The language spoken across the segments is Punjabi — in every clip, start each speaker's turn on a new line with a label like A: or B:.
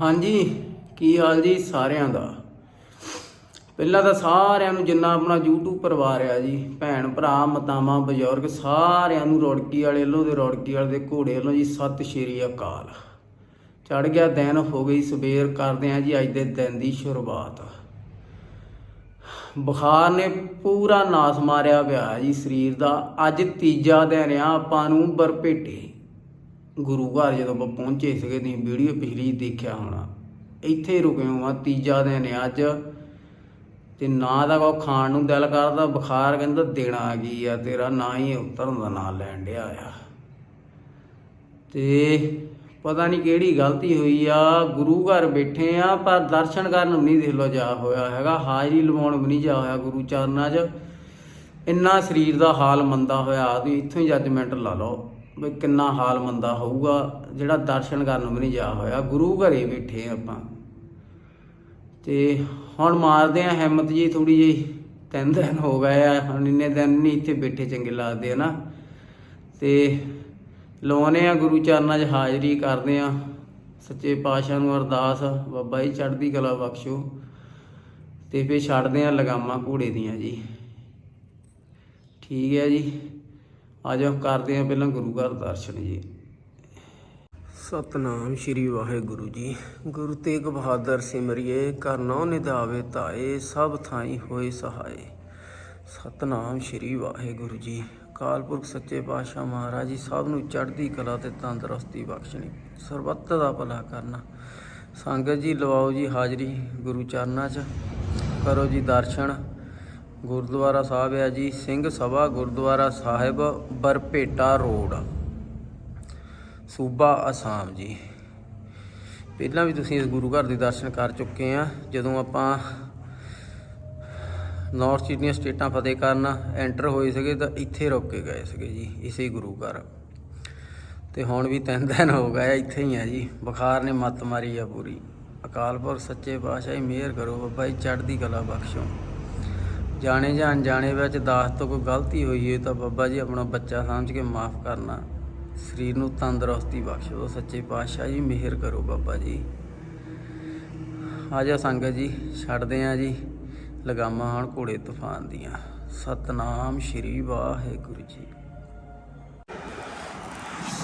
A: ਹਾਂਜੀ, ਕੀ ਹਾਲ ਜੀ ਸਾਰਿਆਂ ਦਾ? ਪਹਿਲਾਂ ਤਾਂ ਸਾਰਿਆਂ ਨੂੰ ਜਿੰਨਾ ਆਪਣਾ YouTube ਪਰਿਵਾਰ ਆ ਜੀ, ਭੈਣ ਭਰਾ, ਮਤਾਵਾਂ, ਬਜ਼ੁਰਗ, ਸਾਰਿਆਂ ਨੂੰ ਰੌੜਕੀ ਵਾਲੇ ਵੱਲੋਂ ਤੇ ਰੌੜਕੀ ਵਾਲੇ ਦੇ ਘੋੜੇ ਵੱਲੋਂ ਜੀ ਸਤਿ ਸ਼੍ਰੀ ਅਕਾਲ। ਚੜ ਗਿਆ ਦਿਨ, ਹੋ ਗਈ ਸਵੇਰ, ਕਰਦੇ ਆ ਜੀ ਅੱਜ ਦੇ ਦਿਨ ਦੀ ਸ਼ੁਰੂਆਤ। ਬੁਖਾਰ ਨੇ ਪੂਰਾ ਨਾਸ ਮਾਰਿਆ ਪਿਆ ਜੀ ਸਰੀਰ ਦਾ, ਅੱਜ ਤੀਜਾ ਦਿਨ ਆ ਆਪਾਂ ਨੂੰ ਬਰਪੇਟੇ। ਗੁਰੂ ਘਰ ਜਦੋਂ ਆਪਾਂ ਪਹੁੰਚੇ ਸੀਗੇ ਤੁਸੀਂ ਵੀਡੀਓ ਪਿਛਲੀ ਦੇਖਿਆ ਹੋਣਾ। ਇੱਥੇ ਰੁਕੇ ਹਾਂ ਤੀਜਾ ਦਿਨ ਹੈ ਅੱਜ। ਤੇ ਨਾ ਦਾ ਕੋ ਖਾਣ ਨੂੰ ਦਿਲ ਕਰਦਾ, ਬੁਖਾਰ ਕਹਿੰਦਾ ਦੇਣਾ ਆ ਗਈ ਆ, ਤੇਰਾ ਨਾ ਹੀ ਉਤਰਨ ਦਾ ਨਾਂ ਲੈਣ ਡਿਆ ਆ। ਤੇ ਪਤਾ ਨਹੀਂ ਕਿਹੜੀ ਗਲਤੀ ਹੋਈ ਆ, ਗੁਰੂ ਘਰ ਬੈਠੇ ਆ, ਪਰ ਦਰਸ਼ਨ ਕਰਨ ਨੂੰ ਨਹੀਂ ਦੇਖ ਲੋ ਜਾ ਹੋਇਆ ਹੈਗਾ। ਹਾਜ਼ਰੀ ਲਵਾਉਣ ਵੀ ਨਹੀਂ ਜਾ ਹੋਇਆ ਗੁਰੂ ਚਰਨਾਂ 'ਚ। ਇੰਨਾ ਸਰੀਰ ਦਾ ਹਾਲ ਮੰਦਾ ਹੋਇਆ, ਤੁਸੀਂ ਇੱਥੋਂ ਹੀ ਜੱਜਮੈਂਟ ਲਾ ਲਓ। ਵੀ ਕਿੰਨਾ ਹਾਲ ਮੰਦਾ ਹੋਊਗਾ, ਜਿਹੜਾ ਦਰਸ਼ਨ ਕਰਨ ਵੀ ਨਹੀਂ ਜਾ ਹੋਇਆ। ਗੁਰੂ ਘਰੇ ਬੈਠੇ ਆਪਾਂ। ਤੇ ਹੁਣ ਮਾਰਦੇ ਆ ਹਿੰਮਤ ਜੀ ਥੋੜੀ ਜਿਹੀ। ਤਿੰਨ ਦਿਨ ਹੋ ਗਏ ਆ, ਹੁਣ ਇੰਨੇ ਦਿਨ ਨਹੀਂ ਇੱਥੇ ਬੈਠੇ ਚੰਗੇ ਲੱਗਦੇ ਆ ਨਾ ਤੇ ਲਾਉਨੇ ਆ ਗੁਰੂ ਚਰਨਾਂ 'ਚ ਹਾਜ਼ਰੀ ਕਰਦੇ ਆ ਸੱਚੇ ਪਾਤਸ਼ਾਹ ਨੂੰ ਅਰਦਾਸ, ਬਾਬਾ ਜੀ ਚੜ੍ਹਦੀ ਕਲਾ ਬਖਸ਼ੋ। ਤੇ ਫੇਰ ਛੱਡਦੇ ਆ ਲਗਾਮਾਂ ਘੋੜੇ ਦੀਆਂ ਜੀ। ਠੀਕ ਹੈ ਜੀ। ਅੱਜ ਆਜੋ ਕਰਦੇ ਹਾਂ ਪਹਿਲਾਂ ਗੁਰੂ ਘਰ ਦਰਸ਼ਨ ਜੀ। ਸਤਨਾਮ ਸ਼੍ਰੀ ਵਾਹਿਗੁਰੂ ਜੀ। ਗੁਰੂ ਤੇਗ ਬਹਾਦਰ ਸਿਮਰਿਏ ਕਰਨੋ ਨਿਧਾਵੇ ਤਾਏ ਸਭ ਥਾਈ ਹੋਏ ਸਹਾਏ। ਸਤਨਾਮ ਸ਼੍ਰੀ ਵਾਹਿਗੁਰੂ ਜੀ। ਕਾਲਪੁਰਖ ਸੱਚੇ ਪਾਤਸ਼ਾਹ ਮਹਾਰਾਜ ਜੀ, ਸਭ ਨੂੰ ਚੜ੍ਹਦੀ ਕਲਾ ਤੇ ਤੰਦਰੁਸਤੀ ਬਖਸ਼ਣੀ। ਸਰਬੱਤ ਦਾ ਭਲਾ ਕਰਨਾ। ਸੰਗਤ ਜੀ, ਲਵਾਓ ਜੀ ਹਾਜ਼ਰੀ ਗੁਰੂ ਚਰਨਾਂ 'ਚ। ਕਰੋ ਜੀ ਦਰਸ਼ਨ। ਗੁਰਦੁਆਰਾ ਸਾਹਿਬ ਹੈ ਜੀ ਸਿੰਘ ਸਭਾ ਗੁਰਦੁਆਰਾ ਸਾਹਿਬ ਬਰਪੇਟਾ ਰੋਡ। ਸੂਬਾ ਅਸਾਮ ਜੀ। ਪਹਿਲਾਂ ਵੀ ਤੁਸੀਂ ਇਸ ਗੁਰੂ ਘਰ ਦੇ ਦਰਸ਼ਨ ਕਰ ਚੁੱਕੇ ਆ। ਜਦੋਂ ਆਪਾਂ ਨਾਰਥ ਦੀਆਂ ਸਟੇਟਾਂ ਫਤਿਹ ਕਰਨ ਐਂਟਰ ਹੋਏ ਸੀਗੇ ਤਾਂ ਇੱਥੇ ਰੁਕ ਕੇ ਗਏ ਸੀਗੇ ਜੀ ਇਸੇ ਗੁਰੂ ਘਰ। ਤੇ ਹੁਣ ਵੀ ਤਿੰਨ ਦਿਨ ਹੋ ਗਏ ਆ, ਇੱਥੇ ਹੀ ਆ ਜੀ। ਬੁਖਾਰ ਨੇ ਮੱਤ ਮਾਰੀ ਆ ਪੂਰੀ। ਅਕਾਲ ਪੁਰਖ ਸੱਚੇ ਪਾਤਸ਼ਾਹ ਜੀ ਮਿਹਰ ਕਰੋ ਬਾਬਾ ਜੀ ਚੜ੍ਹਦੀ ਕਲਾ ਬਖਸ਼ੋ। ਜਾਣੇ ਜਾਂ ਅਣਜਾਣੇ ਵਿੱਚ ਦਾਸ ਤੋਂ ਕੋਈ ਗਲਤੀ ਹੋਈ ਹੈ ਤਾਂ ਬਾਬਾ ਜੀ ਆਪਣਾ ਬੱਚਾ ਸਮਝ ਕੇ ਮਾਫ ਕਰਨਾ। ਸਰੀਰ ਨੂੰ ਤੰਦਰੁਸਤੀ ਬਖਸ਼ੋ ਸੱਚੇ ਪਾਤਸ਼ਾਹ ਜੀ, ਮਿਹਰ ਕਰੋ ਬਾਬਾ ਜੀ। ਆਜਾ ਸੰਗਤ ਜੀ, ਛੱਡਦੇ ਆ ਜੀ ਲਗਾਮਾਂ ਹਣ ਘੋੜੇ ਤੂਫਾਨ ਦੀਆਂ। ਸਤਨਾਮ ਸ਼੍ਰੀ ਵਾਹਿਗੁਰੂ ਜੀ।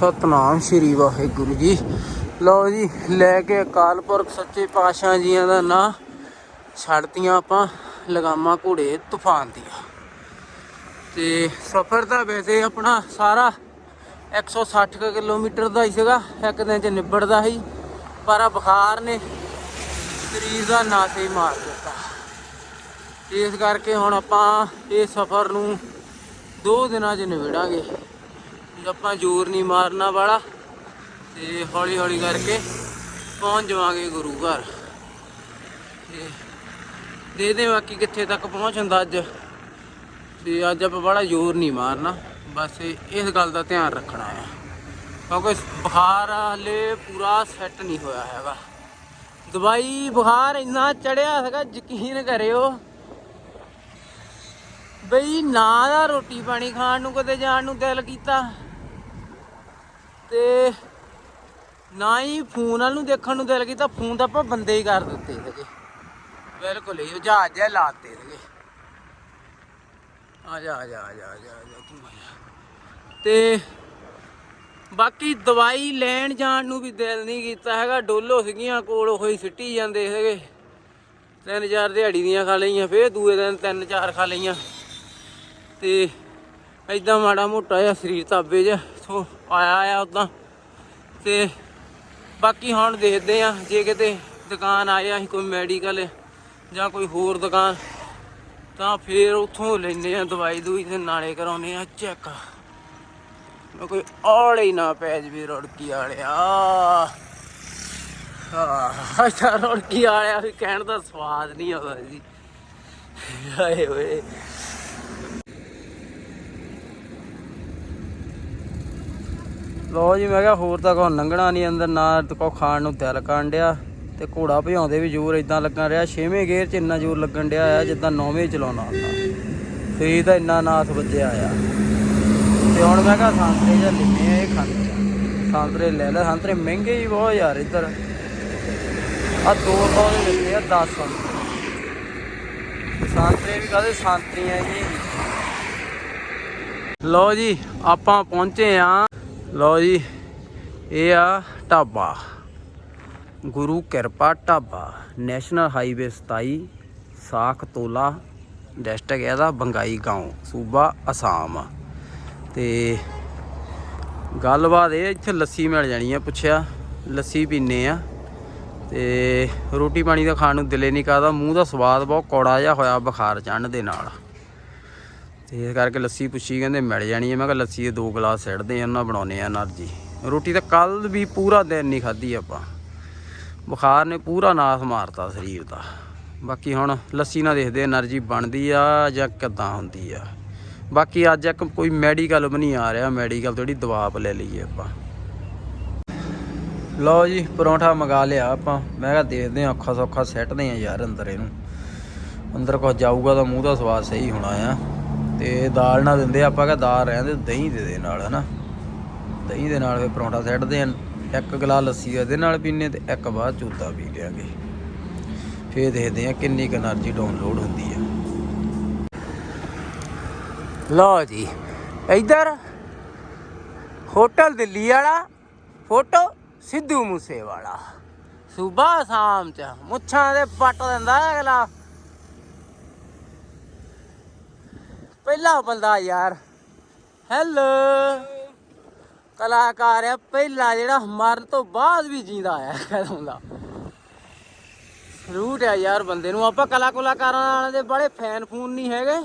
A: ਸਤਨਾਮ ਸ਼੍ਰੀ ਵਾਹਿਗੁਰੂ ਜੀ। ਲਓ ਜੀ, ਲੈ ਕੇ ਅਕਾਲ ਪੁਰਖ ਸੱਚੇ ਪਾਤਸ਼ਾਹ ਜੀਆਂ ਦਾ ਨਾਂ। ਛੱਡਤੀਆਂ ਆਪਾਂ। ਲਗਾਮਾਂ ਘੋੜੇ ਤੂਫਾਨ ਦੀਆਂ। ਤੇ ਸਫ਼ਰ ਤਾਂ ਵੈਸੇ ਆਪਣਾ ਸਾਰਾ 160 ਕੁ ਕਿਲੋਮੀਟਰ ਦਾ ਹੀ ਸੀਗਾ, ਇੱਕ ਦਿਨ ਚ ਨਿਬੜਦਾ ਸੀ, ਪਰ ਆ ਬੁਖਾਰ ਨੇ ਸਰੀਰ ਦਾ ਨਾਸ ਹੀ ਮਾਰ ਦਿੱਤਾ। ਇਸ ਕਰਕੇ ਹੁਣ ਆਪਾਂ ਇਹ ਸਫ਼ਰ ਨੂੰ ਦੋ ਦਿਨਾਂ 'ਚ ਨਿਬੇੜਾਂਗੇ। ਆਪਾਂ ਜ਼ੋਰ ਨਹੀਂ ਮਾਰਨਾ ਵਾਲਾ, ਤੇ ਹੌਲੀ ਹੌਲੀ ਕਰਕੇ ਪਹੁੰਚ ਜਾਵਾਂਗੇ ਗੁਰੂ ਘਰ। ਤੇ ਦੇ ਦੇ ਬਾਕੀ ਕਿੱਥੇ ਤੱਕ ਪਹੁੰਚ ਪਹੁੰਚਦਾ ਅੱਜ। ਤੇ ਅੱਜ ਆਪਾਂ ਬੜਾ ਜ਼ੋਰ ਨਹੀਂ ਮਾਰਨਾ। ਬਸ ਇਸ ਗੱਲ ਦਾ ਧਿਆਨ ਰੱਖਣਾ ਹੈ। ਕਿਉਂਕਿ ਬੁਖਾਰ ਹਲੇ ਪੂਰਾ ਸੈੱਟ ਨਹੀਂ ਹੋਇਆ ਹੈਗਾ। ਦਵਾਈ ਬੁਖਾਰ ਇੰਨਾ ਚੜਿਆ ਹੈਗਾ, ਯਕੀਨ ਕਰਿਓ। ਬਈ ਨਾ ਦਾ ਰੋਟੀ ਪਾਣੀ ਖਾਣ ਨੂੰ, ਕਦੇ ਜਾਣ ਨੂੰ ਦਿਲ ਕੀਤਾ। ਤੇ ਨਾ ਹੀ ਫੋਨ ਵੱਲ ਨੂੰ ਦੇਖਣ ਨੂੰ ਦਿਲ ਕੀਤਾ। ਫੋਨ ਤਾਂ ਆਪਾਂ ਬੰਦੇ ਹੀ ਕਰ ਦਿੱਤੇ ਸੀਗੇ ਬਿਲਕੁਲ ਹੀ ਉਹ ਜਹਾਜ਼ ਜਿਹਾ ਲਾਤੇ ਸੀਗੇ। ਆ ਜਾ ਆ ਜਾ ਆ ਜਾ ਆ ਜਾ ਤੂੰ ਆ ਜਾ। ਤੇ ਬਾਕੀ ਦਵਾਈ ਲੈਣ ਜਾਣ ਨੂੰ ਵੀ ਦਿਲ ਨਹੀਂ ਕੀਤਾ ਹੈਗਾ, ਡੋਲੋ ਸੀਗੀਆਂ ਕੋਲ, ਉਹੀ ਸਿੱਟੀ ਜਾਂਦੇ ਸੀਗੇ। ਤਿੰਨ ਚਾਰ ਦਿਹਾੜੀ ਦੀਆਂ ਖਾ ਲਈਆਂ, ਫੇਰ ਦੂਏ ਦਿਨ ਤਿੰਨ ਚਾਰ ਖਾ ਲਈਆਂ। ਤੇ ਐਦਾਂ ਮਾੜਾ ਮੋਟਾ ਜਿਹਾ ਸਰੀਰ ਤਾਬੇ ਜਿਹਾ ਸੋ ਆਇਆ ਆ ਉਦਾਂ ਤੇ ਬਾਕੀ ਹੁਣ ਦੇਖਦੇ ਆ, ਜੇ ਕਿਤੇ ਦੁਕਾਨ ਆਇਆ ਸੀ ਕੋਈ ਮੈਡੀਕਲ ਜਾਂ ਕੋਈ ਹੋਰ ਦੁਕਾਨ, ਤਾਂ ਫੇਰ ਉੱਥੋਂ ਲੈਨੇ ਆ ਦਵਾਈ ਦੂਈ ਤੇ ਨਾਲੇ ਕਰਾਉਨੇ ਆ ਚੈੱਕ। ਮੈਂ ਕੋਈ ਔਲੇ ਹੀ ਨਾ ਪੈ ਜਵੇ ਰੜਕੀ ਵਾਲਿਆ। ਆਹ, ਅੱਛਾ, ਰੜਕੀ ਵਾਲਿਆ ਵੀ ਕਹਿਣ ਦਾ ਸਵਾਦ ਨਹੀਂ ਆਉਂਦਾ ਜੀ। ਹਾਏ ਓਏ। ਲੋ ਜੀ, ਮੈਂ ਕਿਹਾ ਹੋਰ ਤਾਂ ਕੋਈ ਲੰਘਣਾ ਨਹੀਂ, ਅੰਦਰ ਨਾ ਕੋ ਖਾਣ ਨੂੰ ਦਿਲ ਕਰਨ ਡਿਆ। ਤੇ ਘੋੜਾ ਭਜਾਉਂਦੇ ਵੀ ਜ਼ੋਰ ਇਦਾਂ ਲੱਗਣ ਰਿਹਾ। ਛੇਵੇਂ ਗੇਅਰ 'ਚ ਇੰਨਾ ਜ਼ੋਰ ਲੱਗਣ ਡਿਆ ਆ ਜਿੱਦਾਂ ਨੌਵੇਂ ਚਲਾਉਣਾ ਹੁੰਦਾ। ਫੇਰ ਤਾਂ ਇੰਨਾ ਨਾਥ ਵੱਜਿਆ ਆ। ਤੇ ਹੁਣ ਮੈਂ ਕਿਹਾ ਸੰਤਰੇ ਜਾਂ ਲੈਨੇ ਆ, ਇਹ ਖਾਂਦੇ ਸੰਤਰੇ ਲੈ ਲੈ, ਸੰਤਰੇ ਮਹਿੰਗੇ ਹੀ ਬਹੁਤ ਯਾਰ ਇੱਧਰ। ਆ 200 ਦੇ ਲੈਂਦੇ ਆ 10 ਸੰਤਰੇ ਸੰਤਰੇ ਵੀ ਕਹਦੇ ਸੰਤਰੀਆਂ ਜੀ। ਲਓ ਜੀ, ਆਪਾਂ ਪਹੁੰਚੇ ਆ। ਲਓ ਜੀ, ਇਹ ਆ ਢਾਬਾ। ਗੁਰੂ ਕਿਰਪਾ ਢਾਬਾ ਨੈਸ਼ਨਲ ਹਾਈਵੇ 27 ਸਾਖ ਤੋਲਾ ਡਿਸਟ੍ਰਿਕਟ ਇਹਦਾ ਬੰਗਾਈ گاؤں ਸੂਬਾ ਅਸਾਮ। ਤੇ ਗੱਲਬਾਤ ਇਹ ਇੱਥੇ ਲੱਸੀ ਮਿਲ ਜਾਣੀ ਆ, ਪੁੱਛਿਆ, ਲੱਸੀ ਪੀਨੇ ਆ। ਤੇ ਰੋਟੀ ਪਾਣੀ ਦਾ ਖਾਣ ਨੂੰ ਦਿਲੇ ਨਹੀਂ ਕਰਦਾ, ਮੂੰਹ ਦਾ ਸਵਾਦ ਬਹੁਤ ਕੌੜਾ ਜਿਹਾ ਹੋਇਆ ਬੁਖਾਰ ਚੜਨ ਦੇ ਨਾਲ। ਤੇ ਇਸ ਕਰਕੇ ਲੱਸੀ ਪੁੱਛੀ, ਕਹਿੰਦੇ ਮਿਲ ਜਾਣੀ ਹੈ ਮੈਂ ਕਿਹਾ ਲੱਸੀ ਦੇ ਦੋ ਗਲਾਸ ਸਿੱਟਦੇ ਆ, ਉਹਨਾਂ ਬਣਾਉਨੇ ਆ ਨਰਜੀ ਰੋਟੀ ਤਾਂ ਕੱਲ ਵੀ ਪੂਰਾ ਦਿਨ ਨਹੀਂ ਖਾਧੀ ਆਪਾਂ। ਬੁਖਾਰ ਨੇ ਪੂਰਾ ਨਾਸ ਮਾਰਤਾ ਸਰੀਰ ਦਾ। ਬਾਕੀ ਹੁਣ ਲੱਸੀ ਨਾਲ ਦੇਖਦੇ એનર્ਜੀ ਬਣਦੀ ਆ ਜਾਂ ਕਿੱਦਾਂ ਹੁੰਦੀ ਆ। ਬਾਕੀ ਅੱਜ ਇੱਕ ਕੋਈ ਮੈਡੀਕਲ ਵੀ ਨਹੀਂ ਆ ਰਿਹਾ, ਮੈਡੀਕਲ ਥੋੜੀ ਦਵਾਪ ਲੈ ਲਈਏ ਆਪਾਂ। ਲਓ ਜੀ, ਪਰੌਂਠਾ ਮੰਗਾ ਲਿਆ ਆਪਾਂ। ਮੈਂ ਕਿਹਾ ਦੇਖਦੇ ਆ ਔਖਾ ਸੌਖਾ ਸੈੱਟਦੇ ਆ ਯਾਰ ਅੰਦਰ ਇਹਨੂੰ। ਅੰਦਰ ਕੁਝ ਜਾਊਗਾ ਤਾਂ ਮੂੰਹ ਦਾ ਸਵਾਦ ਸਹੀ ਹੋਣਾ ਆ। ਤੇ ਦਾਲ ਨਾ ਦਿੰਦੇ, ਆਪਾਂ ਕਿਹਾ ਦਾਲ ਰਹਿੰਦੇ ਦਹੀਂ ਦੇ ਦੇ ਨਾਲ, ਹਨਾ। ਦਹੀਂ ਦੇ ਨਾਲ ਫੇ ਪਰੌਂਠਾ ਸੈੱਟਦੇ ਆ ਇੱਕ ਗਲਾਸ ਲੱਸੀ ਇਹਦੇ ਨਾਲ ਪੀਨੇ ਤੇ ਇੱਕ ਬਾਅਦ ਚੂਤਾ ਪੀ ਲਿਆਗੇ। ਫੇਰ ਦੇਖਦੇ ਆ ਕਿੰਨੀ ਕੁ એનર્ਜੀ ਡਾਊਨਲੋਡ ਹੁੰਦੀ ਆ। ਲਓ ਜੀ, ਇਧਰ ਹੋਟਲ ਦਿੱਲੀ ਵਾਲਾ, ਫੋਟੋ ਸਿੱਧੂ ਮੂਸੇ ਵਾਲਾ ਸੂਬਾ ਆਸਾਮ ਚ, ਮੁੱਛਾਂ ਦੇ ਪੱਟ ਦਿੰਦਾ ਅਗਲਾ ਪਹਿਲਾ ਬੰਦਾ ਯਾਰ, ਹੈਲੋ। ਕਲਾਕਾਰ ਆ, ਪਹਿਲਾ ਜਿਹੜਾ ਮਰਨ ਤੋਂ ਬਾਅਦ ਵੀ ਜਿੰਦਾ ਆਇਆ ਕਦੋਂ ਦਾ ਰੂਟ ਆ ਯਾਰ ਬੰਦੇ ਨੂੰ, ਆਪਾਂ ਕਲਾ ਕੁਲਾਕਾਰਾਂ ਦੇ ਬੜੇ ਫੈਨ ਫੂਨ ਨਹੀਂ ਹੈਗੇ।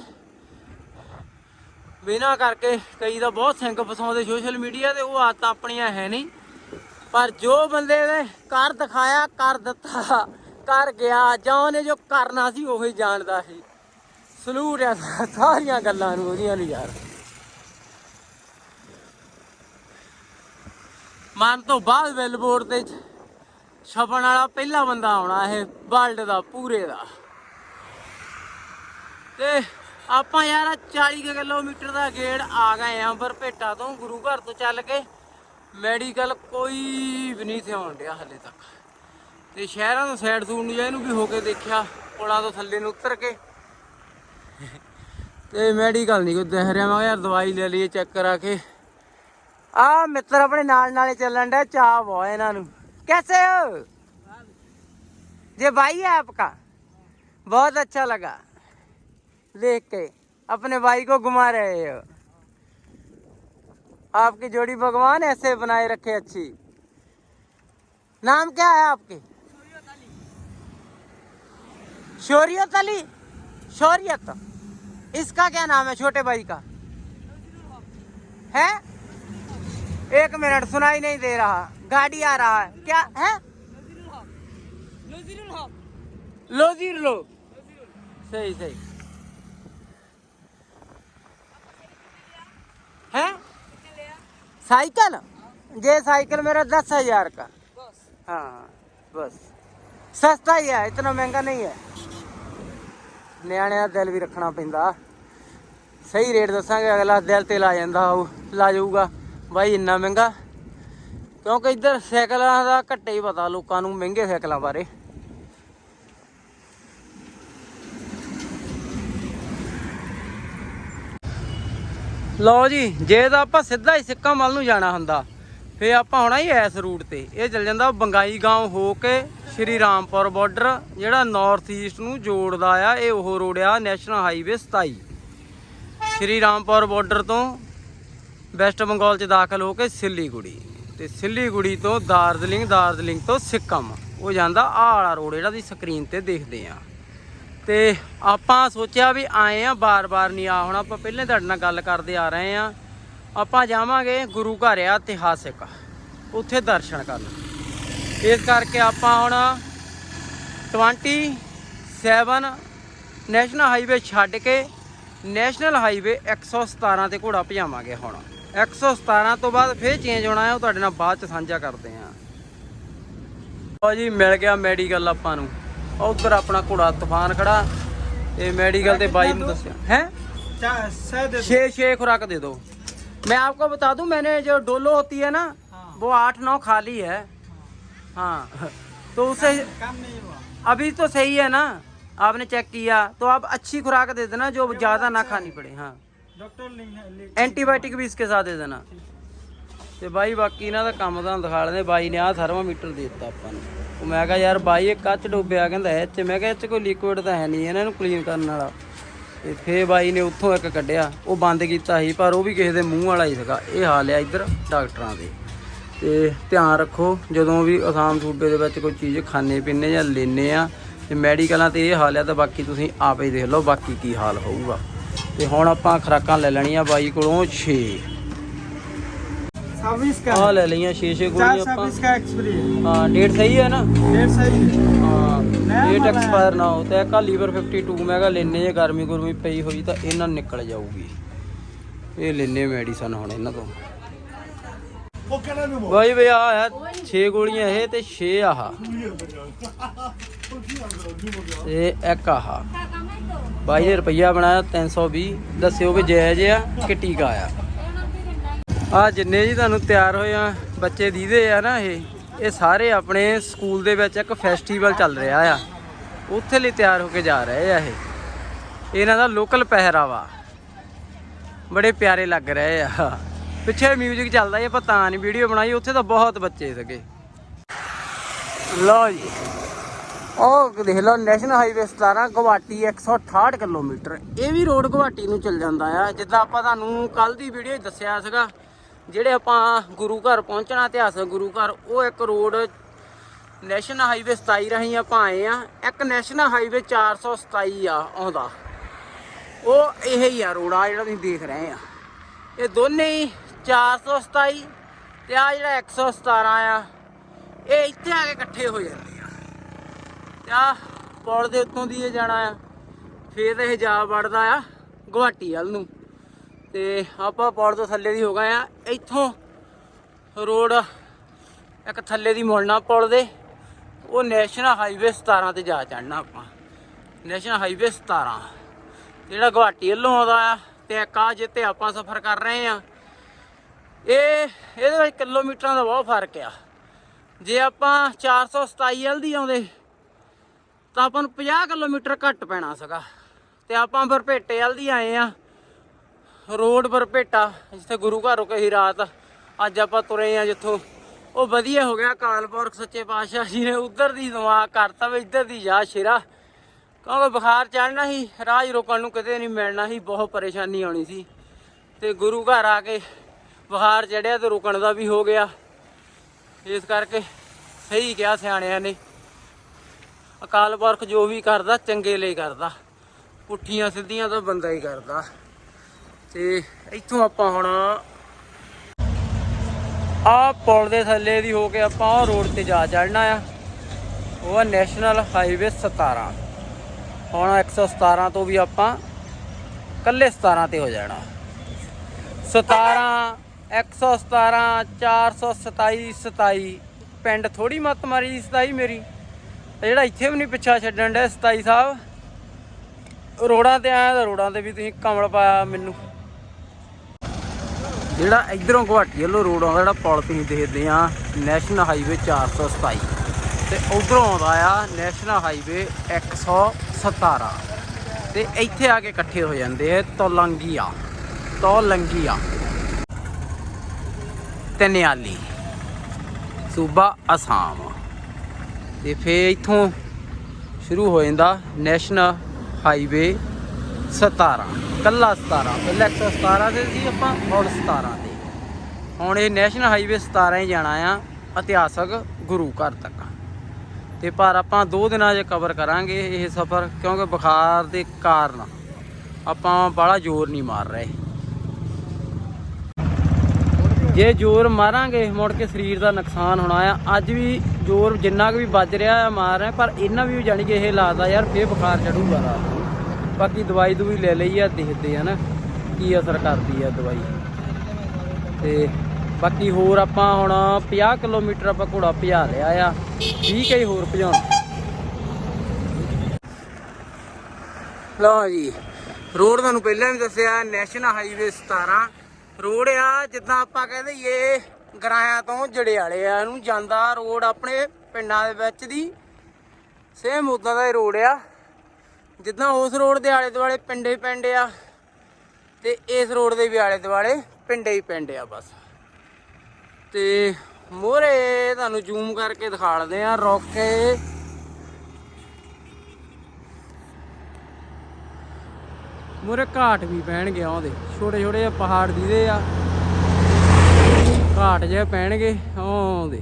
A: ਬਿਨਾਂ ਕਰਕੇ ਕਈ ਤਾਂ ਬਹੁਤ ਸਿੰਘ ਫਸਾਉਂਦੇ ਸੋਸ਼ਲ ਮੀਡੀਆ ਤੇ, ਉਹ ਆਦਤਾਂ ਆਪਣੀਆਂ ਹੈ ਨਹੀਂ। ਪਰ ਜੋ ਬੰਦੇ ਨੇ ਕਰ ਦਿਖਾਇਆ, ਕਰ ਦਿੱਤਾ, ਕਰ ਗਿਆ, ਜਾਂ ਉਹਨੇ ਜੋ ਕਰਨਾ ਸੀ, ਉਹੀ ਜਾਣਦਾ ਸੀ। ਸਲੂਟ ਆ, ਸਾਰੀਆਂ ਗੱਲਾਂ ਨੂੰ ਉਹਦੀਆਂ ਨੂੰ ਯਾਰ। ਮਨ ਤੋਂ ਬਾਅਦ ਬਿਲਬੋਰਡ ਤੇ ਛਪਣ ਵਾਲਾ ਪਹਿਲਾ ਬੰਦਾ ਆਉਣਾ ਇਹ ਵਰਲਡ ਦਾ, ਪੂਰੇ ਦਾ। ਤੇ ਆਪਾਂ ਯਾਰ ਆਹ 40 ਕੁ ਕਿਲੋਮੀਟਰ ਦਾ ਗੇੜ ਆ ਗਏ ਆਂ ਬਰਪੇਟਾ ਤੋਂ, ਗੁਰੂ ਘਰ ਤੋਂ ਚੱਲ ਕੇ। ਮੈਡੀਕਲ ਕੋਈ ਵੀ ਨਹੀਂ ਥਿਆਉਣ ਡਿਆ ਹਲੇ ਤੱਕ। ਤੇ ਸ਼ਹਿਰਾਂ ਤੋਂ ਸਾਈਡ ਸੂਣ ਨੂੰ ਇਹਨੂੰ ਵੀ ਹੋ ਕੇ ਦੇਖਿਆ, ਪੁਲਾਂ ਤੋਂ ਥੱਲੇ ਨੂੰ ਉਤਰ ਕੇ। ਤੇ ਮੈਡੀਕਲ ਨਹੀਂ ਕੋਈ ਦੇਖ ਰਿਹਾ, ਮੈਂ ਕਿਹਾ ਯਾਰ ਦਵਾਈ ਲੈ ਲਈਏ ਚੈੱਕ ਕਰਾ ਕੇ। ਆ ਮਿੱਤਰ ਆਪਣੇ ਨਾਲ ਨਾਲੇ ਚੱਲਣ ਡਿਆ ਚਾਹ ਬਹੁਤ ਇਹਨਾਂ ਨੂੰ कैसे हो ये भाई है आपका बहुत अच्छा लगा देख के अपने भाई को घुमा रहे हो आपकी जोड़ी भगवान ऐसे बनाए रखे अच्छी नाम क्या है आपके शोरियत अली शोरियत इसका क्या नाम है छोटे भाई का है एक मिनट सुनाई नहीं दे रहा गाड़ी आ रहा है क्या है लोजीर लो सही सही है साइकिल ये साइकिल मेरा दस हजार का हाँ बस सस्ता ही है इतना महंगा नहीं है ਨਿਆਣਿਆਂ ਦਾ ਦਿਲ ਵੀ ਰੱਖਣਾ ਪੈਂਦਾ ਸਹੀ ਰੇਟ ਦੱਸਾਂਗੇ ਅਗਲਾ ਦਿਲ ਤੇ ਲਾ ਜਾਂਦਾ ਉਹ ਲਾ ਜਾਊਗਾ ਬਾਈ, ਇੰਨਾ ਮਹਿੰਗਾ? ਕਿਉਂਕਿ ਇੱਧਰ ਸਾਈਕਲਾਂ ਦਾ ਘੱਟੇ ਹੀ ਪਤਾ ਲੋਕਾਂ ਨੂੰ, ਮਹਿੰਗੇ ਸਾਈਕਲਾਂ ਬਾਰੇ। ਲਓ ਜੀ, ਜੇ ਤਾਂ ਆਪਾਂ ਸਿੱਧਾ ਹੀ ਸਿੱਕਾ ਮਲ ਨੂੰ ਜਾਣਾ ਹੁੰਦਾ ਫੇ ਆਪਾਂ ਹੋਣਾ ਹੀ ਐਸ ਰੂਟ ਤੇ। ਇਹ ਚੱਲ ਜਾਂਦਾ ਬੰਗਾਈ گاਉਂ ਹੋ ਕੇ ਸ਼੍ਰੀ ਰਾਮਪੁਰ ਬਾਰਡਰ ਜਿਹੜਾ ਨਾਰਥ ਈਸਟ ਨੂੰ ਜੋੜਦਾ ਆ, ਇਹ ਉਹ ਰੋਡ ਆ ਨੈਸ਼ਨਲ ਹਾਈਵੇ 27 ਸ਼੍ਰੀ ਰਾਮਪੁਰ ਬਾਰਡਰ ਤੋਂ ਵੈਸਟ ਬੰਗਾਲ ਚ ਦਾਖਲ ਹੋ ਕੇ ਸਿੱਲੀਗੁੜੀ ਤੇ ਸਿੱਲੀਗੁੜੀ ਤੋਂ ਦਾਰਜਲਿੰਗ ਦਾਰਜਲਿੰਗ ਤੋਂ ਸਿੱਕਮ, ਉਹ ਜਾਂਦਾ ਆਹ ਵਾਲਾ ਰੋਡ, ਜਿਹੜਾ ਦੀ ਸਕਰੀਨ ਤੇ ਦੇਖਦੇ ਆ। ਤੇ ਆਪਾਂ ਸੋਚਿਆ ਵੀ ਆਏ ਆ, ਬਾਰ-ਬਾਰ ਨਹੀਂ ਆ ਹੁਣ, ਆਪਾਂ ਪਹਿਲੇ ਤੁਹਾਡੇ ਨਾਲ ਗੱਲ ਕਰਦੇ ਆ ਰਹੇ ਆ। ਆਪਾਂ ਜਾਵਾਂਗੇ ਗੁਰੂ ਘਰ ਆ ਇਤਿਹਾਸਿਕ, ਉੱਥੇ ਦਰਸ਼ਨ ਕਰਨ। ਇਸ ਕਰਕੇ ਆਪਾਂ ਹੁਣ 27 ਨੈਸ਼ਨਲ ਹਾਈਵੇ ਛੱਡ ਕੇ ਨੈਸ਼ਨਲ ਹਾਈਵੇ 117 ਤੇ ਘੋੜਾ ਭਜਾਵਾਂਗੇ ਹੁਣ। 117 ਤੋਂ ਬਾਅਦ ਫੇਰ ਚੇਂਜ ਹੋਣਾ ਹੈ ਉਹ ਤੁਹਾਡੇ ਨਾਲ ਬਾਅਦ ਚ ਸਾਂਝਾ ਕਰਦੇ ਆਂ ਲਓ ਜੀ ਮਿਲ ਗਿਆ ਮੈਡੀਕਲ ਆਪਾਂ ਨੂੰ ਉਧਰ ਆਪਣਾ ਘੋੜਾ ਤੂਫਾਨ ਖੜਾ ਤੇ ਮੈਡੀਕਲ ਤੇ ਬਾਈ ਨੂੰ ਦੱਸਿਆ ਹੈ छः छः खुराक दे दो मैं आपको बता दूं मैंने जो डोलो होती है ना वो आठ नौ खाली है हाँ तो उसे
B: काम नहीं हुआ
A: अभी तो सही है ना आपने चेक किया तो आप अच्छी खुराक दे देना जो ज्यादा ना खानी पड़े हाँ
B: ਡਾਕਟਰ
A: ਐਂਟੀਬਾਇਓਟਿਕ ਵੀ ਇਸਕੇ ਸਾਥ ਦੇ ਦੇਣਾ। ਤੇ ਬਾਈ ਬਾਕੀ ਇਹਨਾਂ ਦਾ ਕੰਮ ਤਾਂ ਦਿਖਾ ਲੈਂਦੇ। ਬਾਈ ਨੇ ਆ ਥਰਮਾਮੀਟਰ ਦੇ ਦਿੱਤਾ ਆਪਾਂ ਨੂੰ। ਉਹ ਮੈਂ ਕਿਹਾ ਯਾਰ ਬਾਈ ਇਹ ਕੱਚ ਡੋਬਿਆ ਕਹਿੰਦਾ ਇਹ ਤੇ ਮੈਂ ਕਿਹਾ ਇਹ ਚ ਕੋਈ ਲਿਕੁਇਡ ਤਾਂ ਹੈ ਨਹੀਂ ਇਹਨਾਂ ਨੂੰ ਕਲੀਨ ਕਰਨ ਵਾਲਾ। ਤੇ ਫੇ ਬਾਈ ਨੇ ਉੱਥੋਂ ਇੱਕ ਕੱਢਿਆ। ਉਹ ਬੰਦ ਕੀਤਾ ਸੀ ਪਰ ਉਹ ਵੀ ਕਿਸੇ ਦੇ ਮੂੰਹ ਵਾਲਾ ਹੀ ਸੀਗਾ। ਇਹ ਹਾਲ ਹੈ ਇੱਧਰ ਡਾਕਟਰਾਂ ਦੇ। ਤੇ ਧਿਆਨ ਰੱਖੋ ਜਦੋਂ ਵੀ ਆਸਾਮ ਸੂਬੇ ਦੇ ਵਿੱਚ ਕੋਈ ਚੀਜ਼ ਖਾਣੇ ਪੀਣੇ ਜਾਂ ਲੈਣੇ ਆ ਤੇ ਮੈਡੀਕਲਾਂ ਤੇ ਇਹ ਹਾਲ ਹੈ ਤਾਂ ਬਾਕੀ ਤੁਸੀਂ ਆਪੇ ਦੇਖ ਲਓ ਬਾਕੀ ਕੀ ਹਾਲ ਹੋਊਗਾ। ਤੇ ਹੁਣ ਆਪਾਂ ਖਰਾਕਾਂ ਲੈ ਲੈਣੀਆਂ ਬਾਈ ਕੋਲੋਂ 6
B: सर्विस का
A: ਆ ਲੈ ਲਈਆਂ 6 6 ਗੋਲੀਆਂ
B: सर्विस ਆਪਾਂ। का एक्सपीरियंस
A: ਹਾਂ ਡੇਟ ਸਹੀ ਹੈ ਨਾ?
B: डेढ़ सही
A: ਹਾਂ ਡੇਟ ਐਕਸਪਾਇਰ ਨਾ ਹੋ ਤੇ ਇੱਕ ਲੀਵਰ 52 ਮੈਂ ਕਿਹਾ ਲੈਨੇ ਜੇ ਗਰਮੀ ਗੁਰਮੀ ਪਈ ਹੋਈ ਤਾਂ ਇਹਨਾਂ ਨੂੰ ਨਿਕਲ ਜਾਊਗੀ। ਇਹ ਲੈਨੇ ਮੈਡੀਸਨ ਹੁਣ ਇਹਨਾਂ ਤੋਂ। ਬਾਈ ਵੀ ਆ ਹੈ 6 ਗੋਲੀਆਂ ਇਹ ਤੇ 6 ਆਹ। ਤੇ ਇੱਕ ਆਹ। ਬਾਈ ਨੇ ਰੁਪਈਆ ਬਣਾਇਆ 320 ਦੱਸਿਓ ਵੀ ਜਾਇਜ਼ ਆ ਕਿ ਟੀਕਾ ਆ ਆ ਜਿੰਨੇ ਜੀ ਤੁਹਾਨੂੰ ਤਿਆਰ ਹੋਏ ਆ, ਬੱਚੇ ਦੀਦੇ ਆ ਨਾ ਇਹ ਇਹ ਸਾਰੇ ਆਪਣੇ ਸਕੂਲ ਦੇ ਵਿੱਚ ਇੱਕ ਫੈਸਟੀਵਲ ਚੱਲ ਰਿਹਾ ਆ। ਉੱਥੇ ਲਈ ਤਿਆਰ ਹੋ ਕੇ ਜਾ ਰਹੇ ਆ ਇਹ। ਇਹਨਾਂ ਦਾ ਲੋਕਲ ਪਹਿਰਾਵਾ। ਬੜੇ ਪਿਆਰੇ ਲੱਗ ਰਹੇ ਆ। ਪਿੱਛੇ 뮤직 ਚੱਲਦਾ ਇਹ ਤਾਂ ਨਹੀਂ ਵੀਡੀਓ ਬਣਾਈ, ਉੱਥੇ ਤਾਂ ਬਹੁਤ ਬੱਚੇ ਸੀਗੇ। ਲਓ ਜੀ। ਉਹ ਦੇਖ ਲਓ ਨੈਸ਼ਨਲ ਹਾਈਵੇ 17 ਗੁਵਾਹਾਟੀ 168 ਕਿਲੋਮੀਟਰ। ਇਹ ਵੀ ਰੋਡ ਗੁਵਾਹਾਟੀ ਨੂੰ ਚੱਲ ਜਾਂਦਾ ਆ। ਜਿੱਦਾਂ ਆਪਾਂ ਤੁਹਾਨੂੰ ਕੱਲ ਦੀ ਵੀਡੀਓ 'ਚ ਦੱਸਿਆ ਸੀਗਾ, ਜਿਹੜੇ ਆਪਾਂ ਗੁਰੂ ਘਰ ਪਹੁੰਚਣਾ, ਇਤਿਹਾਸਕ ਗੁਰੂ ਘਰ, ਉਹ ਇੱਕ ਰੋਡ ਨੈਸ਼ਨਲ ਹਾਈਵੇ 27 ਰਾਹੀਂ ਆਪਾਂ ਆਏ ਆ। ਇੱਕ ਨੈਸ਼ਨਲ ਹਾਈਵੇ 427 ਆ ਆਉਂਦਾ। ਉਹ ਇਹ ਹੀ ਆ ਰੋਡ, ਆ ਜਿਹੜਾ ਤੁਸੀਂ ਦੇਖ ਰਹੇ ਆ। ਇਹ ਦੋਨੇ ਹੀ 427 ਤੇ ਆ ਜਿਹੜਾ 117 ਆ। ਇਹ ਇੱਥੇ ਆ ਕੇ ਇਕੱਠੇ ਹੋ ਜਾਂਦੇ ਤੇ ਆ ਪੁਲ ਦੇ ਉੱਤੋਂ ਦੀ ਇਹ ਜਾਣਾ ਆ। ਫੇਰ ਇਹ ਜਾ ਵੜਦਾ ਆ ਗੁਹਾਟੀ ਵੱਲ ਨੂੰ। ਤੇ ਆਪਾਂ ਪੁਲ ਤੋਂ ਥੱਲੇ ਦੀ ਹੋ ਗਏ ਆ। ਇੱਥੋਂ ਰੋਡ ਇੱਕ ਥੱਲੇ ਦੀ ਮੁੜਨਾ ਪੁਲ ਦੇ। ਉਹ ਨੈਸ਼ਨਲ ਹਾਈਵੇ 17 ਤੇ ਜਾ ਚੜਨਾ ਆਪਾਂ। ਨੈਸ਼ਨਲ ਹਾਈਵੇ 17 ਜਿਹੜਾ ਗੁਹਾਟੀ ਵੱਲੋਂ ਆਉਂਦਾ ਆ ਤੇ ਇੱਕ ਆ ਜਿੱਤੇ ਆਪਾਂ ਸਫ਼ਰ ਕਰ ਰਹੇ ਆ। ਇਹ, ਇਹਦੇ ਵਿੱਚ ਕਿਲੋਮੀਟਰਾਂ ਦਾ ਬਹੁਤ ਫ਼ਰਕ ਆ। ਜੇ ਆਪਾਂ 427 ਵੱਲ ਦੀ ਆਉਂਦੇ ਤਾਂ ਆਪਾਂ ਨੂੰ 50 ਕਿਲੋਮੀਟਰ ਘੱਟ ਪੈਣਾ ਸੀਗਾ। ਤੇ ਆਪਾਂ ਬਰਪੇਟੇ ਵੱਲ ਦੀ ਆਏ ਆ ਰੋਡ ਬਰਪੇਟਾ ਜਿੱਥੇ ਗੁਰੂ ਘਰ ਰੁਕੇ ਸੀ ਰਾਤ। ਅੱਜ ਆਪਾਂ ਤੁਰੇ ਆ ਜਿੱਥੋਂ। ਉਹ ਵਧੀਆ ਹੋ ਗਿਆ ਕਾਲਪੁਰਖ ਸੱਚੇ ਪਾਤਸ਼ਾਹ ਜੀ ਨੇ ਉਧਰ ਦੀ ਦੁਆ ਕਰਤਾ ਵੀ ਇੱਧਰ ਦੀ ਜਾ ਸ਼ੇਰਾ। ਕਿਉਂਕਿ ਬੁਖਾਰ ਚੜਨਾ ਸੀ, ਰਾਜ 'ਚ ਰੋਕਣ ਨੂੰ ਕਿਤੇ ਨਹੀਂ ਮਿਲਣਾ ਸੀ, ਬਹੁਤ ਪਰੇਸ਼ਾਨੀ ਆਉਣੀ ਸੀ। ਤੇ ਗੁਰੂ ਘਰ ਆ ਕੇ ਬੁਖਾਰ ਚੜਿਆ ਤੇ ਰੁਕਣ ਦਾ ਵੀ ਹੋ ਗਿਆ। ਇਸ ਕਰਕੇ ਸਹੀ ਕਿਹਾ ਸਿਆਣਿਆਂ ਨੇ। ਅਕਾਲ ਪੁਰਖ ਜੋ ਵੀ ਕਰਦਾ, ਚੰਗੇ ਲਈ ਕਰਦਾ। ਪੁੱਠੀਆਂ ਸਿੱਧੀਆਂ ਤਾਂ ਬੰਦਾ ਹੀ ਕਰਦਾ। ਤੇ ਇੱਥੋਂ ਆਪਾਂ ਹੁਣ ਆ ਪੁਲ ਦੇ ਥੱਲੇ ਦੀ ਹੋ ਕੇ ਆਪਾਂ ਉਹ ਰੋਡ ਤੇ ਜਾ ਚੜਨਾ ਆ। ਉਹ ਆ ਨੈਸ਼ਨਲ ਹਾਈਵੇ 17 ਹੁਣ 117 ਤੋਂ ਵੀ ਆਪਾਂ ਕੱਲੇ 17 ਤੇ ਹੋ ਜਾਣਾ। 17 117 427 27 ਪਿੰਡ ਥੋੜੀ ਮੱਤ ਮਾਰੀ ਜੀ 27 ਮੇਰੀ। ਤੇ ਜਿਹੜਾ ਇੱਥੇ ਵੀ ਨਹੀਂ ਪਿੱਛਾ ਛੱਡਣ ਡਿਆ ਸਤਾਈ ਸਾਹਿਬ। ਰੋਡਾਂ ਤੇ ਆਇਆ ਤਾਂ ਰੋਡਾਂ ਤੇ ਵੀ ਤੁਸੀਂ ਕਮਲ ਪਾਇਆ ਮੈਨੂੰ। ਜਿਹੜਾ ਇਧਰੋਂ ਗੁਹਾਟੀ ਵੱਲੋਂ ਰੋਡ ਆਉਂਦਾ, ਜਿਹੜਾ ਪੁਲ ਤੁਸੀਂ ਦੇਖਦੇ ਆ, ਨੈਸ਼ਨਲ ਹਾਈਵੇ 427 ਤੇ ਉਧਰੋਂ ਆਉਂਦਾ ਆ ਨੈਸ਼ਨਲ ਹਾਈਵੇ 117 ਤੇ ਇੱਥੇ ਆ ਕੇ ਇਕੱਠੇ ਹੋ ਜਾਂਦੇ ਆ ਤੋਲੰਗੀਆ ਤੋਲੰਗੀਆ। ਤਨਿਆਲੀ, ਸੂਬਾ ਅਸਾਮ। ਤੇ ਫੇਰ ਇੱਥੋਂ ਸ਼ੁਰੂ ਹੋ ਜਾਂਦਾ ਨੈਸ਼ਨਲ ਹਾਈਵੇ 17 ਕੱਲਾ 17 ਪਹਿਲਾਂ 117 ਤੇ ਸੀ ਆਪਾਂ, ਹੁਣ 17 ਤੇ। ਹੁਣ ਇਹ ਨੈਸ਼ਨਲ ਹਾਈਵੇ 17 ਹੀ ਜਾਣਾ ਆ, ਇਤਿਹਾਸਕ ਗੁਰੂ ਘਰ ਤੱਕ। ਤੇ ਪਰ ਆਪਾਂ ਦੋ ਦਿਨਾਂ 'ਚ ਕਵਰ ਕਰਾਂਗੇ ਇਹ ਸਫ਼ਰ, ਕਿਉਂਕਿ ਬੁਖਾਰ ਦੇ ਕਾਰਨ ਆਪਾਂ ਬੜਾ ਜ਼ੋਰ ਨਹੀਂ ਮਾਰ ਰਹੇ। ਜੇ ਜ਼ੋਰ ਮਾਰਾਂਗੇ, ਮੁੜ ਕੇ ਸਰੀਰ ਦਾ ਨੁਕਸਾਨ ਹੋਣਾ ਆ। ਅੱਜ ਵੀ ਜ਼ੋਰ ਜਿੰਨਾ ਕੁ ਵੀ ਵੱਜ ਰਿਹਾ ਆ ਮਾਰ ਰਿਹਾ, ਪਰ ਇਹਨਾਂ ਵੀ ਜਾਣੀ ਕਿ ਇਹ ਲੱਗਦਾ ਯਾਰ ਫੇਰ ਬੁਖਾਰ ਚੜੂਗਾ ਰਾਤ ਬਾਕੀ ਦਵਾਈ ਦੂਈ ਲੈ ਲਈ ਆ, ਦੇਖਦੇ ਆ ਨਾ ਕੀ ਅਸਰ ਕਰਦੀ ਆ ਦਵਾਈ। ਤੇ ਬਾਕੀ ਹੋਰ ਆਪਾਂ ਹੁਣ 50 ਕਿਲੋਮੀਟਰ ਆਪਾਂ ਘੋੜਾ ਭਜਾ ਲਿਆ ਆ 20 ਕਈ ਹੋਰ ਭਜਾਉਣਾ। ਲਓ ਜੀ, ਰੋਡ ਤੁਹਾਨੂੰ ਪਹਿਲਾਂ ਵੀ ਦੱਸਿਆ, ਨੈਸ਼ਨਲ ਹਾਈਵੇ 17 ਰੋਡ ਆ, ਜਿੱਦਾਂ ਆਪਾਂ ਕਹਿੰਦੇ ਇਹ ਗਰਾਇਆ ਤੋਂ ਜੜਿਆਲੇ ਆ ਨੂੰ ਜਾਂਦਾ ਰੋਡ ਆਪਣੇ ਪਿੰਡਾਂ ਦੇ ਵਿੱਚ ਦੀ। ਸੇਮ ਉਦਾਂ ਦਾ ਹੀ ਰੋਡ ਆ। ਜਿੱਦਾਂ ਉਸ ਰੋਡ ਦੇ ਆਲੇ ਦੁਆਲੇ ਪਿੰਡੇ ਹੀ ਪਿੰਡ ਆ, ਤੇ ਇਸ ਰੋਡ ਦੇ ਵੀ ਆਲੇ ਦੁਆਲੇ ਪਿੰਡੇ ਹੀ ਪਿੰਡ ਆ ਬਸ। ਤੇ ਮੋਰੇ ਤੁਹਾਨੂੰ ਜ਼ੂਮ ਕਰਕੇ ਦਿਖਾੜਦੇ ਆ ਰੋਕੇ ਮੋਰੇ ਘਾਟ ਵੀ ਪੈਣਗੇ ਉਹਦੇ ਛੋਟੇ ਛੋਟੇ ਜਿਹੇ ਪਹਾੜ ਦੀਦੇ ਆ। ਘਾਟ ਜਿਹੇ ਪੈਣਗੇ ਆਉਂਦੇ।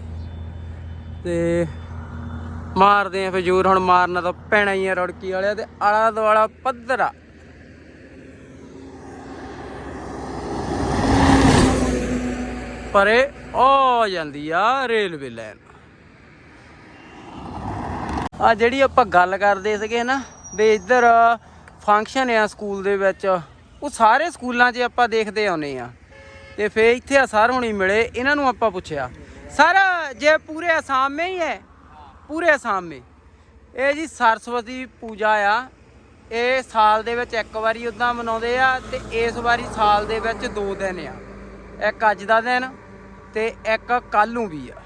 A: ਤੇ ਮਾਰਦੇ ਆ ਫਜੂਰ ਹੁਣ ਮਾਰਨਾ ਤਾਂ ਪੈਣਾ ਹੀ ਆ ਰੜਕੀ ਵਾਲਿਆ ਤੇ, ਆਲਾ ਦੁਆਲਾ ਪੱਧਰ। ਆ ਪਰੇ ਆ ਜਾਂਦੀ ਆ ਰੇਲਵੇ ਲਾਈਨ। ਆ ਜਿਹੜੀ ਆਪਾਂ ਗੱਲ ਕਰਦੇ ਸੀਗੇ ਨਾ, ਵੀ ਇੱਧਰ ਫੰਕਸ਼ਨ ਆ ਸਕੂਲ ਦੇ ਵਿੱਚ, ਉਹ ਸਾਰੇ ਸਕੂਲਾਂ 'ਚ ਆਪਾਂ ਦੇਖਦੇ ਆਉਨੇ ਆ। ਤੇ ਫੇ ਇੱਥੇ ਆ ਸਰ ਹੁਣੀ ਮਿਲੇ, ਇਹਨਾਂ ਨੂੰ ਆਪਾਂ ਪੁੱਛਿਆ। ਸਰ, ਜੇ ਪੂਰੇ ਅਸਾਮ ਮੇ ਹੀ ਹੈ, ਪੂਰੇ ਅਸਾਮ। ਮੇ ਇਹ ਜੀ ਸਰਸਵਤੀ ਪੂਜਾ ਆ, ਇਹ ਸਾਲ ਦੇ ਵਿੱਚ ਇੱਕ ਵਾਰੀ ਉਦਾਂ ਮਨਾਉਂਦੇ ਆ ਤੇ ਇਸ ਵਾਰੀ ਸਾਲ ਦੇ ਵਿੱਚ ਦੋ ਦਿਨ ਆ। ਇੱਕ ਅੱਜ ਦਾ ਦਿਨ ਤੇ ਇੱਕ ਕੱਲ ਨੂੰ ਵੀ ਆ।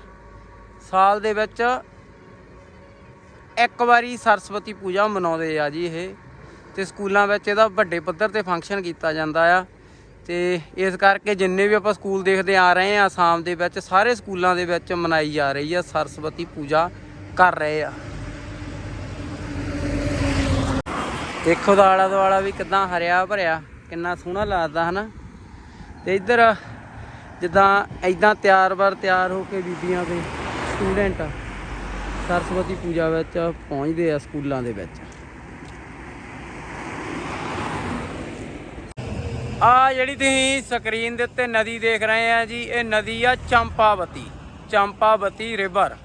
A: ਸਾਲ ਦੇ ਵਿੱਚ ਇੱਕ ਵਾਰੀ ਸਰਸਵਤੀ ਪੂਜਾ ਮਨਾਉਂਦੇ ਆ ਜੀ ਇਹ। ਤੇ ਸਕੂਲਾਂ ਵਿੱਚ ਇਹਦਾ ਵੱਡੇ ਪੱਧਰ ਤੇ ਫੰਕਸ਼ਨ ਕੀਤਾ ਜਾਂਦਾ ਆ। ਤੇ ਇਸ ਕਰਕੇ ਜਿੰਨੇ ਵੀ ਆਪਾਂ ਸਕੂਲ ਦੇਖਦੇ ਆ ਰਹੇ ਆ ਆਸਾਮ ਦੇ ਵਿੱਚ, ਸਾਰੇ ਸਕੂਲਾਂ ਦੇ ਵਿੱਚ ਮਨਾਈ ਜਾ ਰਹੀ ਆ ਸਰਸਵਤੀ ਪੂਜਾ ਕਰ ਰਹੇ ਆ। ਦੇਖੋ ਦਾ ਆਲਾ ਦੁਆਲਾ ਵੀ ਕਿਦਾਂ ਹਰਿਆ ਭਰਿਆ, ਕਿੰਨਾ ਸੋਹਣਾ ਲੱਗਦਾ ਹਨਾ। ਤੇ ਇੱਧਰ ਜਿੱਦਾਂ ਐਦਾਂ ਤਿਆਰ ਬਰ ਤਿਆਰ ਹੋ ਕੇ ਬੀਬੀਆਂ ਦੇ ਸਟੂਡੈਂਟ ਸਰਸਵਤੀ ਪੂਜਾ ਵਿੱਚ ਪਹੁੰਚਦੇ ਆ ਸਕੂਲਾਂ ਦੇ ਵਿੱਚ। ਆ ਜਿਹੜੀ ਤੁਸੀਂ ਸਕਰੀਨ ਦੇ ਉੱਤੇ ਨਦੀ ਦੇਖ ਰਹੇ ਆ ਜੀ, ਇਹ ਨਦੀ ਆ ਚੰਪਾਵਤੀ ਚੰਪਾਵਤੀ ਰਿਵਰ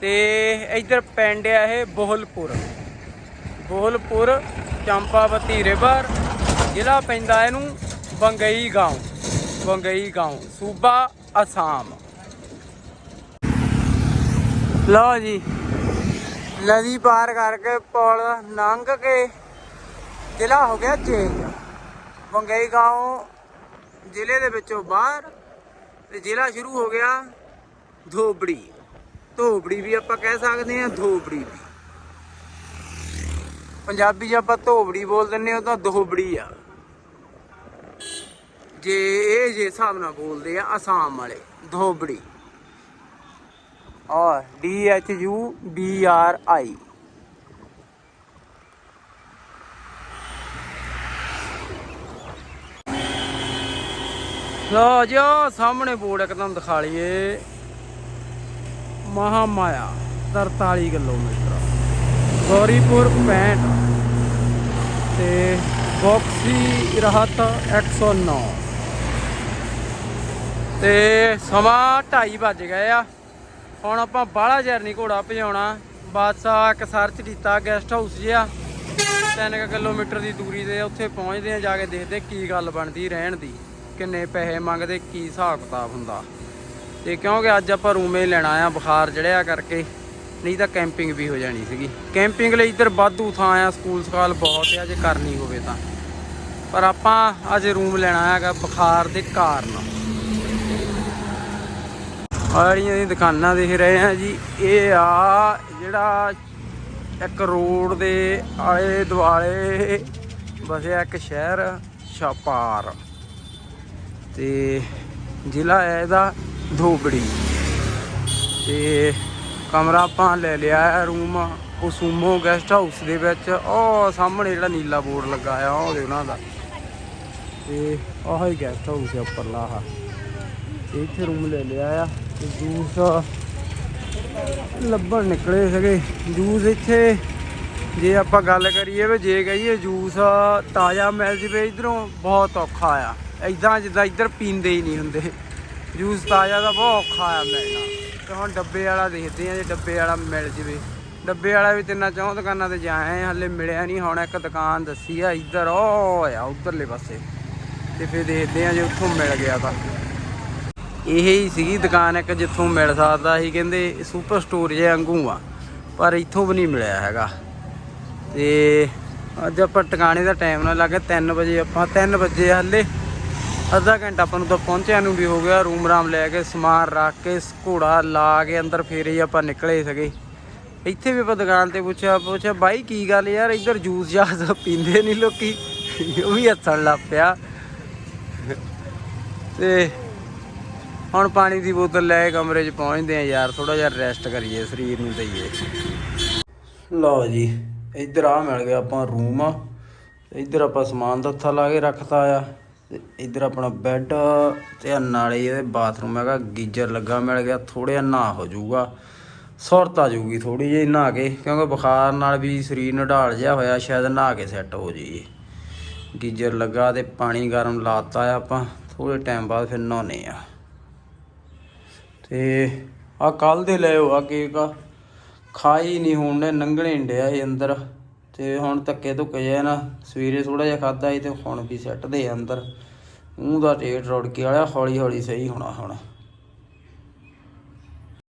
A: ਤੇ ਇੱਧਰ ਪਿੰਡ ਆ ਇਹ ਬੋਹਲਪੁਰ। ਬੋਹਲਪੁਰ, ਚੰਪਾਵਤੀ ਰਿਵਰ ਜ਼ਿਲ੍ਹਾ ਪੈਂਦਾ ਇਹਨੂੰ ਬੰਗਈ ਗਾਉਂ ਬੰਗਈ ਗਾਉਂ, ਸੂਬਾ ਅਸਾਮ। ਲਓ ਜੀ, ਨਦੀ ਪਾਰ ਕਰਕੇ ਪੁਲ ਲੰਘ ਕੇ ਜ਼ਿਲ੍ਹਾ ਹੋ ਗਿਆ ਚੇਂਜ ਬੰਗਈ ਗਾਉਂ ਜ਼ਿਲ੍ਹੇ ਦੇ ਵਿੱਚੋਂ ਬਾਹਰ ਤੇ ਜ਼ਿਲ੍ਹਾ ਸ਼ੁਰੂ ਹੋ ਗਿਆ ਧੋਬੜੀ। ਧੋਬੜੀ ਵੀ ਆਪਾਂ ਕਹਿ ਸਕਦੇ ਹਾਂ, ਧੋਬੜੀ ਵੀ। ਪੰਜਾਬੀ 'ਚ ਆਪਾਂ ਧੋਬੜੀ ਬੋਲ ਦਿੰਨੇ ਹਾਂ ਤਾਂ ਦੋਬੜੀ ਆ। ਜੇ ਇਹ ਜੇ ਹਿਸਾਬ ਨਾਲ ਬੋਲਦੇ ਆ, ਅਸਾਮ ਵਾਲੇ, ਧੋਬੜੀ। ਔਰ D H U B R I ਲੋ ਜੋ ਸਾਹਮਣੇ ਬੋਰਡ ਇੱਕਦਮ ਦਿਖਾ ਲਈਏ। ਮਹਾਮਾਇਆ 43 ਕਿਲੋਮੀਟਰ। ਗੌਰੀਪੁਰ 65 ਤੇ ਬੌਕਸੀ ਰਹਤ 109 ਤੇ ਸਮਾਂ 2:30 ਵੱਜ ਗਏ ਆ। ਹੁਣ ਆਪਾਂ ਬਾਹਲਾ ਜ਼ਰ ਘੋੜਾ ਭਜਾਉਣਾ। ਬਾਦਸ਼ਾਹ ਇੱਕ ਸਰਚ ਕੀਤਾ ਗੈਸਟ ਹਾਊਸ ਜਿਆ 3 ਕਿਲੋਮੀਟਰ ਦੀ ਦੂਰੀ ਤੇ ਉੱਥੇ ਪਹੁੰਚਦੇ ਆ, ਜਾ ਕੇ ਦੇਖਦੇ ਕੀ ਗੱਲ ਬਣਦੀ ਰਹਿਣ ਦੀ। ਕਿੰਨੇ ਪੈਸੇ ਮੰਗਦੇ, ਕੀ ਹਿਸਾਬ ਕਿਤਾਬ ਹੁੰਦਾ। ਤੇ ਕਿਉਂਕਿ ਅੱਜ ਆਪਾਂ ਰੂਮੇ ਲੈਣਾ ਆ, ਬੁਖਾਰ ਚੜਿਆ ਕਰਕੇ, ਨਹੀਂ ਤਾਂ ਕੈਂਪਿੰਗ ਵੀ ਹੋ ਜਾਣੀ ਸੀਗੀ। ਕੈਂਪਿੰਗ ਲਈ ਇੱਧਰ ਵਾਧੂ ਥਾਂ ਆ, ਸਕੂਲ ਸਕਾਲ ਬਹੁਤ ਆ, ਜੇ ਕਰਨੀ ਹੋਵੇ ਤਾਂ। ਪਰ ਆਪਾਂ ਅੱਜ ਰੂਮ ਲੈਣਾ ਹੈਗਾ ਬੁਖਾਰ ਦੇ ਕਾਰਨ। ਆੜੀਆਂ ਦੀ ਦੁਕਾਨਾਂ ਦੇਖ ਰਹੇ ਆ ਜੀ, ਇਹ ਆ ਜਿਹੜਾ ਇੱਕ ਰੋਡ ਦੇ ਆਲੇ ਦੁਆਲੇ ਵਸਿਆ ਇੱਕ ਸ਼ਹਿਰ, ਛਾਪਾਰ। ਤੇ ਜ਼ਿਲ੍ਹਾ ਹੈ ਇਹਦਾ ਧੋਬੜੀ। ਤੇ ਕਮਰਾ ਆਪਾਂ ਲੈ ਲਿਆ ਹੈ ਰੂਮ ਉਸੂਮੋ ਗੈਸਟ ਹਾਊਸ ਦੇ ਵਿੱਚ। ਉਹ ਸਾਹਮਣੇ ਜਿਹੜਾ ਨੀਲਾ ਬੋਰਡ ਲੱਗਾ ਆ ਉਹਦੇ ਉਹਨਾਂ ਦਾ। ਤੇ ਆਹ ਹੀ ਗੈਸਟ ਹਾਊਸ ਹੈ ਉੱਪਰਲਾ ਆਹ। ਤੇ ਇੱਥੇ ਰੂਮ ਲੈ ਲਿਆ ਆ, ਤੇ ਜੂਸ ਲੱਭਣ ਨਿਕਲੇ ਸੀਗੇ ਜੂਸ ਇੱਥੇ, ਜੇ ਆਪਾਂ ਗੱਲ ਕਰੀਏ ਵੀ ਜੇ ਕਹੀਏ ਜੂਸ ਤਾਜ਼ਾ ਮਿਲ ਜਵੇ, ਇਧਰੋਂ ਬਹੁਤ ਔਖਾ ਆ। ਐਦਾਂ ਜਿੱਦਾਂ ਇੱਧਰ ਪੀਂਦੇ ਹੀ ਨਹੀਂ ਹੁੰਦੇ। ਜੂਸ ਤਾਜ਼ਾ ਦਾ ਬਹੁਤ ਔਖਾ ਆ ਮਿਲਣਾ ਤੇ ਹੁਣ ਡੱਬੇ ਵਾਲਾ ਦੇਖਦੇ ਆ ਜੇ ਡੱਬੇ ਵਾਲਾ ਮਿਲ ਜਵੇ। ਡੱਬੇ ਵਾਲਾ ਵੀ ਤਿੰਨਾਂ ਚੌਂ ਦੁਕਾਨਾਂ ਤੇ ਜਾਏ ਹਲੇ ਮਿਲਿਆ ਨਹੀਂ। ਹੁਣ ਇੱਕ ਦੁਕਾਨ ਦੱਸੀ ਆ, ਇੱਧਰ ਉਹ ਆ ਉਧਰਲੇ ਪਾਸੇ। ਤੇ ਫਿਰ ਦੇਖਦੇ ਆ ਜੇ ਉੱਥੋਂ ਮਿਲ ਗਿਆ ਤਾਂ। ਇਹ ਹੀ ਸੀਗੀ ਦੁਕਾਨ ਇੱਕ ਜਿੱਥੋਂ ਮਿਲ ਸਕਦਾ ਸੀ, ਕਹਿੰਦੇ ਸੁਪਰ ਸਟੋਰ ਜੇ ਵਾਂਗੂ ਆ, ਪਰ ਇੱਥੋਂ ਵੀ ਨਹੀਂ ਮਿਲਿਆ ਹੈਗਾ। ਤੇ ਅੱਜ ਆਪਾਂ ਟਿਕਾਣੇ ਦਾ ਟਾਈਮ ਨਾਲ ਲੱਗਾ 3 ਵਜੇ ਆਪਾਂ 3 ਵਜੇ ਹੱਲੇ। ਅੱਧਾ ਘੰਟਾ ਆਪਾਂ ਨੂੰ ਤਾਂ ਪਹੁੰਚਿਆ ਨੂੰ ਵੀ ਹੋ ਗਿਆ। ਰੂਮ ਰਾਮ ਲੈ ਕੇ, ਸਮਾਨ ਰੱਖ ਕੇ, ਘੋੜਾ ਲਾ ਕੇ ਅੰਦਰ ਫੇਰੇ ਹੀ ਆਪਾਂ ਨਿਕਲੇ ਸਗੇ। ਇੱਥੇ ਵੀ ਆਪਾਂ ਦੁਕਾਨ ਤੇ ਪੁੱਛਿਆ ਪੁੱਛਿਆ, ਬਾਈ, ਕੀ ਗੱਲ ਯਾਰ? ਇੱਧਰ ਜੂਸ ਜਾਸ ਪੀਂਦੇ ਨਹੀਂ ਲੋਕੀ। ਉਹ ਵੀ ਹੱਸਣ ਲੱਗ ਪਿਆ। ਤੇ ਹੁਣ ਪਾਣੀ ਦੀ ਬੋਤਲ ਲੈ ਕਮਰੇ 'ਚ ਪਹੁੰਚਦੇ ਆ ਯਾਰ ਥੋੜਾ ਜਿਹਾ ਰੈਸਟ ਕਰੀਏ, ਸਰੀਰ ਨੂੰ ਦਈਏ। ਲਓ ਜੀ, ਇੱਧਰ ਆ ਮਿਲ ਗਿਆ ਆਪਾਂ ਰੂਮ। ਆ ਇੱਧਰ ਆਪਾਂ ਸਮਾਨ ਦੱਥਾ ਲਾ ਕੇ ਰੱਖਤਾ ਆ। ਤੇ ਇੱਧਰ ਆਪਣਾ ਬੈੱਡ ਤੇ ਨਾਲੇ ਇਹਦੇ ਬਾਥਰੂਮ ਹੈਗਾ, ਗੀਜ਼ਰ ਲੱਗਾ ਮਿਲ ਗਿਆ ਥੋੜਾ ਜਿਹਾ ਨਹਾ ਹੋ ਜਾਊਗਾ। ਸੁਰਤ ਆ ਜਾਊਗੀ ਥੋੜੀ ਜਿਹੀ ਨਹਾ ਕੇ, ਕਿਉਂਕਿ ਬੁਖਾਰ ਨਾਲ ਵੀ ਸਰੀਰ ਨਢਾਲ ਜਿਹਾ ਹੋਇਆ, ਸ਼ਾਇਦ ਨਹਾ ਕੇ ਸੈੱਟ ਹੋ ਜਾਈਏ। ਗੀਜ਼ਰ ਲੱਗਾ ਤੇ ਪਾਣੀ ਗਰਮ ਲਾਤਾ ਆ ਆਪਾਂ ਥੋੜੇ ਟਾਈਮ ਬਾਅਦ ਫਿਰ ਨਹਾਉਣੇ ਆ। ਤੇ ਆ ਕੱਲ ਦੇ ਲੈ ਆ। ਕੇਕ ਖਾਈ ਨਹੀਂ ਹੁਣ ਨੇ ਨੰਗਣੇ ਡਿਆ ਇਹ ਅੰਦਰ। ਤੇ ਹੁਣ ਧੱਕੇ ਧੁੱਕੇ ਜਿਹਾ ਨਾ ਸਵੇਰੇ ਥੋੜਾ ਜਿਹਾ ਖਾਦਾ ਸੀ ਤੇ ਹੁਣ ਵੀ ਸੈੱਟ ਦੇ ਆ ਅੰਦਰ। ਮੂੰਹ ਦਾ ਟੇਟ ਰੋੜ ਕੇ ਵਾਲਿਆ ਹੌਲੀ ਹੌਲੀ ਸਹੀ ਹੋਣਾ ਹੁਣ।